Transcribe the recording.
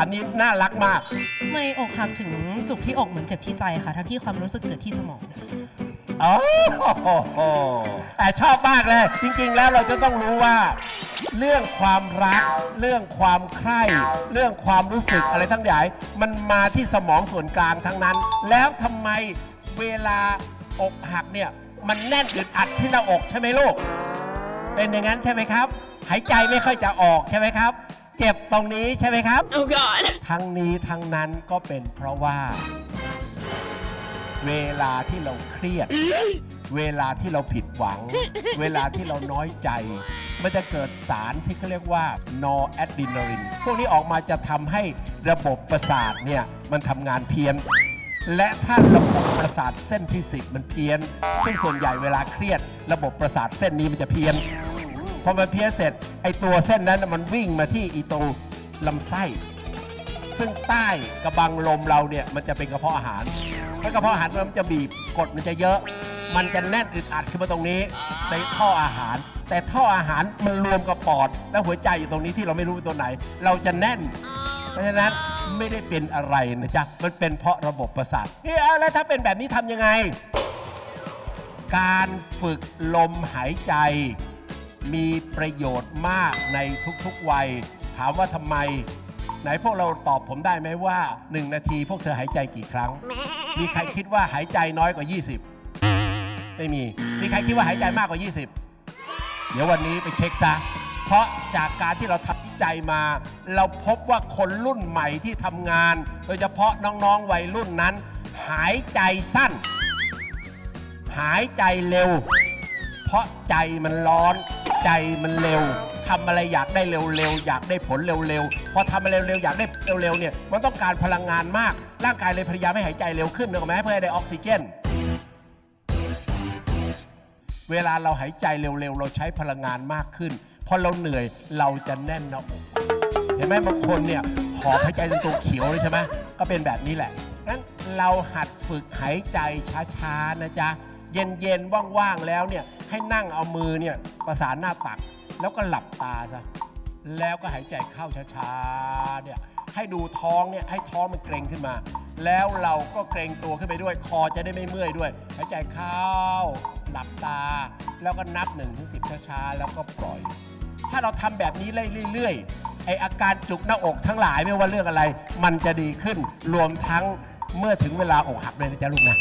ามนี้น่ารักมากไม่อกหักถึงจุกที่อกเหมือนเจ็บที่ใจค่ะทั้งที่ความรู้สึกเกิดที่สมอง โอ้โหแต่ชอบมากเลย จริงๆ แล้วเราจะต้องรู้ว่า เรื่องความรัก เรื่องความใคร่เรื่องความรู้สึกอะไรทั้งหลายมันมาที่สมองส่วนกลางทั้งนั้น แล้วทำไมเวลาอกหักเนี่ย มันแน่นอึดอัดที่หน้าอกใช่ไหมลูก เป็นอย่างนั้นใช่ไหมครับ หายใจไม่ค่อยจะออกใช่ไหมครับ เจ็บตรงนี้ใช่ไหมครับ Oh God. ทั้งนี้ทั้งนั้นก็เป็นเพราะว่า เวลาที่เราเครียด เวลาที่เราผิดหวัง เวลาที่เราน้อยใจ มันจะเกิดสารที่เขาเรียกว่านอแอดรีนาลินพวกนี้ออกมาจะทำให้ระบบประสาทเนี่ยมันทำงานเพี้ยน และถ้าระบบประสาทเส้นที่สิบมันเพี้ยนซึ่งส่วนใหญ่เวลาเครียด ระบบประสาทเส้นนี้มันจะเพี้ยน พอมันเพี้ยเสร็จไอตัวเส้นนั้นมันวิ่งมาที่อีตรงลำไส้ ซึ่งใต้กระบังลมเราเนี่ยมันจะเป็นกระเพาะอาหารถ้ากระเพาะอาหารมันจะบีบกดมันจะเยอะ มันจะแน่นอึดอัดขึ้นมาตรงนี้ในท่ออาหาร แต่ท่ออาหารมันรวมกับปอด และหัวใจอยู่ตรงนี้ที่เราไม่รู้เป็นตัวไหน เราจะแน่น เพราะฉะนั้นไม่ได้เป็นอะไรนะจ๊ะมันเป็นเพราะระบบประสาทเฮ้ยแล้วถ้าเป็นแบบนี้ทำยังไง การฝึกลมหายใจ มีประโยชน์มากในทุกๆวัย ถามว่าทำไม ไหนพวกเราตอบผมได้ไหมว่า 1 นาทีพวกเธอหายใจกี่ครั้ง มีใครคิดว่าหายใจน้อยกว่า 20 ไม่มี มีใครคิดว่าหายใจมากกว่า 20 เดี๋ยววันนี้ไปเช็คซะ เพราะจากการที่เราทำวิจัยมา เราพบว่าคนรุ่นใหม่ที่ทำงาน โดยเฉพาะน้องๆวัยรุ่นนั้น หายใจสั้น หายใจเร็ว เพราะใจมันร้อน ใจมันเร็วทำอะไรอยากได้เร็วๆอยากได้ผลเร็วๆพอทำอะไรเร็วๆอยากได้เร็วๆเนี่ยมันต้องการพลังงานมาก ร่างกายเลยพยายามให้หายใจเร็วขึ้นนึกออกไหมเพื่อให้ได้ออกซิเจน เวลาเราหายใจเร็วๆ เราใช้พลังงานมากขึ้นพอเราเหนื่อยเราจะแน่นหน้าอกเห็นไหมบางคนเนี่ยหอบหายใจจนตัวเขียวเลยใช่ไหมก็เป็นแบบนี้แหละงั้นเราหัดฝึกหายใจช้าๆนะจ๊ะ เย็นๆว่างๆแล้วเนี่ยให้นั่งเอามือเนี่ยประสานหน้าตัก แล้วก็หลับตาซะแล้วก็หายใจเข้าช้าๆเนี่ยให้ดูท้องเนี่ยให้ท้องมันเกรงขึ้นมา แล้วเราก็เกรงตัวขึ้นไปด้วย คอจะได้ไม่เมื่อยด้วยหายใจเข้า หลับตา แล้วก็นับ1นถึงสิช้าๆแล้วก็ปล่อย ถ้าเราทำแบบนี้เรื่อยๆไออาการจุกหน้าอกทั้งหลายไม่ว่าเรื่องอะไร มันจะดีขึ้นรวมทั้งเมื่อถึงเวลาอกหักเลยนะจ๊ะลูกนะ